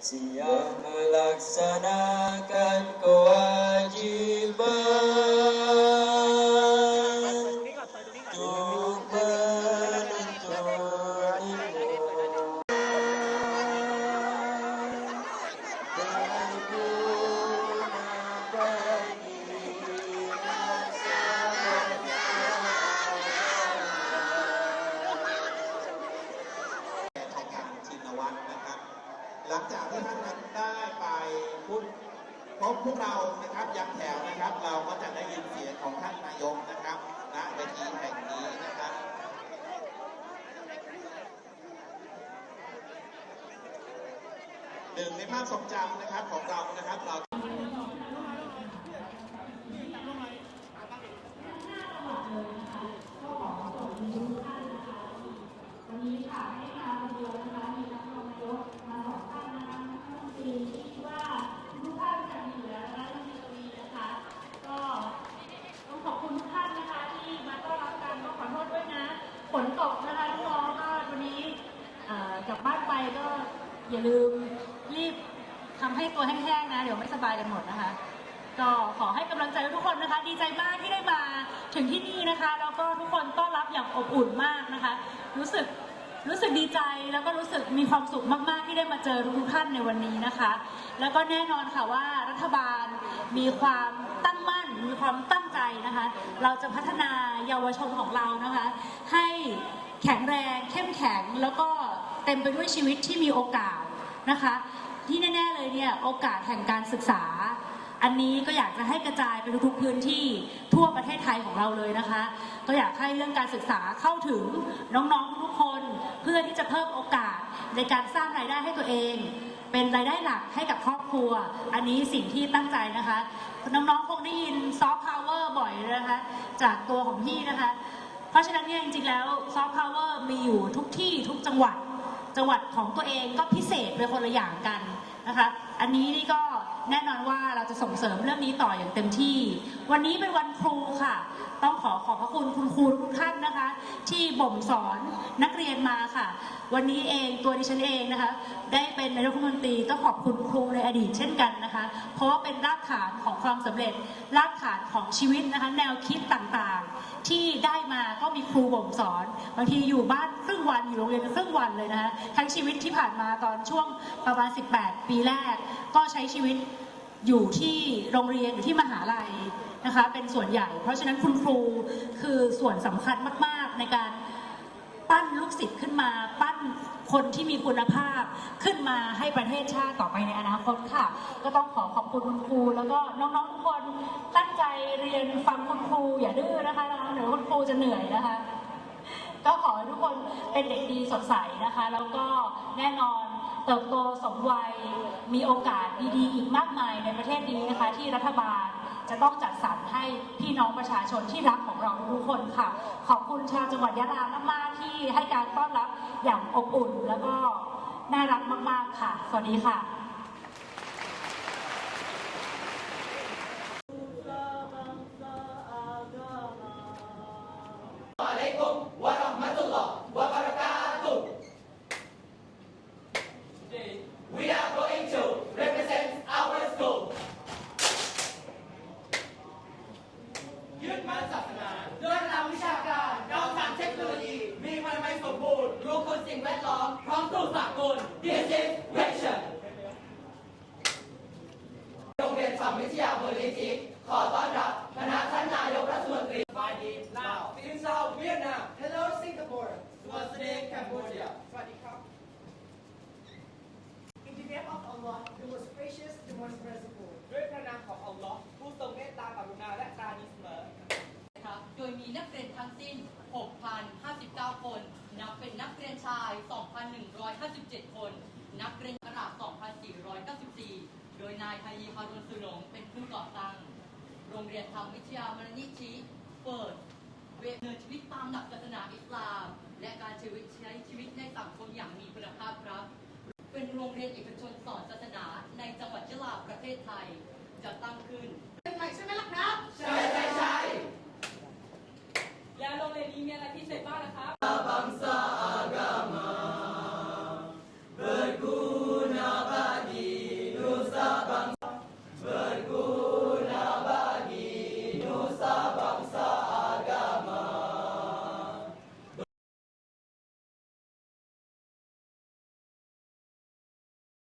Siyang nalagsanakan พวกเรานะครับยังแถวนะครับ เราก็จะได้ยินเสียงของท่านนายกนะครับณเวทีแห่งนี้นะครับหนึ่งในภาพทรงจำนะครับของเรานะครับเรา วันนี้ค่ะให้มาคนเดียวนะคะมีนักรองนายกมาสองท่านนะคะรัฐมนตรีที่คิดว่าทุกท่านจะมีอยู่แล้วนะคะท่านมีตวีนะคะ ก็ต้องขอบคุณทุกท่านนะคะ ที่มาต้อนรับกันก็ขอโทษด้วยนะฝนตกนะคะน้องๆก็วันนี้เอ่อกลับบ้านไปก็ อย่าลืมรีบทำให้ตัวแห้งๆนะ เดี๋ยวไม่สบายกันหมดนะคะ ก็ขอให้กำลังใจทุกคนนะคะ ดีใจมากที่ได้มาถึงที่นี่นะคะแล้วก็ทุกคนต้อนรับอย่างอบอุ่นมากนะคะ รู้สึกรู้สึกดีใจแล้วก็รู้สึกมีความสุขมากๆที่ได้มาเจอทุกท่านในวันนี้นะคะ แล้วก็แน่นอนค่ะว่ารัฐบาลมีความตั้งมั่นมีความตั้งใจนะคะ เราจะพัฒนาเยาวชนของเรานะคะ ให้แข็งแรงเข้มแข็งแล้วก็ เต็มไปด้วยชีวิตที่มีโอกาสนะคะ ที่แน่ ๆ เลยเนี่ยโอกาสแห่งการศึกษา อันนี้ก็อยากจะให้กระจายไปทุกๆพื้นที่ทั่วประเทศไทยของเราเลยนะคะ ก็อยากให้เรื่องการศึกษาเข้าถึงน้องๆทุกคนเพื่อที่จะเพิ่มโอกาสในการสร้างรายได้ให้ตัวเอง เป็นรายได้หลักให้กับครอบครัว อันนี้สิ่งที่ตั้งใจนะคะ น้องๆคงได้ยินซอฟต์พาวเวอร์บ่อยนะคะ จากตัวของพี่นะคะ เพราะฉะนั้นเนี่ยจริงๆแล้วซอฟต์พาวเวอร์มีอยู่ทุกที่ทุกจังหวัด จังหวัดของตัวเองก็พิเศษเป็นคนละอย่างกันนะคะ อันนี้นี่ก็แน่นอนว่าเราจะส่งเสริมเรื่องนี้ต่ออย่างเต็มที่ วันนี้เป็นวันครูค่ะ ต้องขอขอบพระคุณคุณครูทุกท่านนะคะ ที่บ่มสอนนักเรียนมาค่ะ วันนี้เองตัวดิฉันเองนะคะ ได้เป็นนายกรัฐมนตรีต้องขอบคุณครูในอดีตเช่นกันนะคะ เพราะว่าเป็นรากฐานของความสำเร็จรากฐานของชีวิตนะคะ แนวคิดต่างๆ ที่ได้มาก็มีครูบ่มสอน บางทีอยู่บ้านครึ่งวันอยู่โรงเรียนครึ่งวันเลยนะคะทั้งชีวิตที่ผ่านมาตอนช่วงประมาณ 18 ปีแรก ก็ใช้ชีวิตอยู่ที่โรงเรียนอยู่ที่มหาลัยนะคะ เป็นส่วนใหญ่ เพราะฉะนั้นคุณครูคือส่วนสำคัญมาก ในการปั้นลูกศิษย์ขึ้นมาปั้นคนที่มีคุณภาพขึ้นมาให้ประเทศชาติต่อไปในอนาคตค่ะ ก็ต้องขอขอบคุณคุณครู แล้วก็น้องๆทุกคนตั้งใจเรียนฟังคุณครูอย่าดื้อนะคะเดี๋ยวคุณครูจะเหนื่อยนะคะ ก็ขอให้ทุกคนเป็นเด็กดีสดใสนะคะ แล้วก็แน่นอนเติบโตสมวัยมีโอกาสดีๆอีกมากมายในประเทศนี้นะคะ ที่รัฐบาล จะต้องจัดสรรให้พี่น้องประชาชนที่รักของเราทุกคนค่ะ ขอบคุณชาวจังหวัดยะลามากๆที่ให้การต้อนรับอย่างอบอุ่น แล้วก็น่ารักมากๆค่ะ สวัสดีค่ะ We are going to represent our school ยึดมั่นศาสนาด้วยหลักวิชาการเราสารเทคโนโลยี มีมันไม่สมบูรณ์รู้คุณสิ่งแวดล้อม พร้อม สู่สากล This is Vision โรงเรียนสัมวิทยาบริจิตรขอต้อนรับคณะท่านนายกรัฐมนตรีบายดีลาวซีนซาวเวียดนาม Hello Singapore สวัสดีแคมโบเดียสวัสดีครับ In the name of Allah, the most gracious, the most merciful. ด้วยพระนามของอัลลอฮ์ผู้ทรงเมตตากรุณาและปราณีเสมอ นะคะโดยมีนักเรียนทั้งสิ้น 6,059 คน นับเป็นนักเรียนชาย 2,157 คน นักเรียนกระดาษ2,494 โดยนายไทยีฮารุนสุหลงเป็นผู้ก่อตั้ง โรงเรียนธรรมวิทยามรณิชิเปิดเวทเนินชีวิตตามหลักศาสนาอิสลาม และการชีวิตใช้ชีวิตในสังคมอย่างมีคุณภาพครับ เป็นโรงเรียนเอกชนสอนศาสนาในจังหวัดยะลาประเทศไทยจะตั้งขึ้นเป็นใหม่ใช่ไหมล่ะครับ ใช่ใช่ใช่แล้วโรงเรียนนี้มีอะไรพิเศษบ้างนะครับ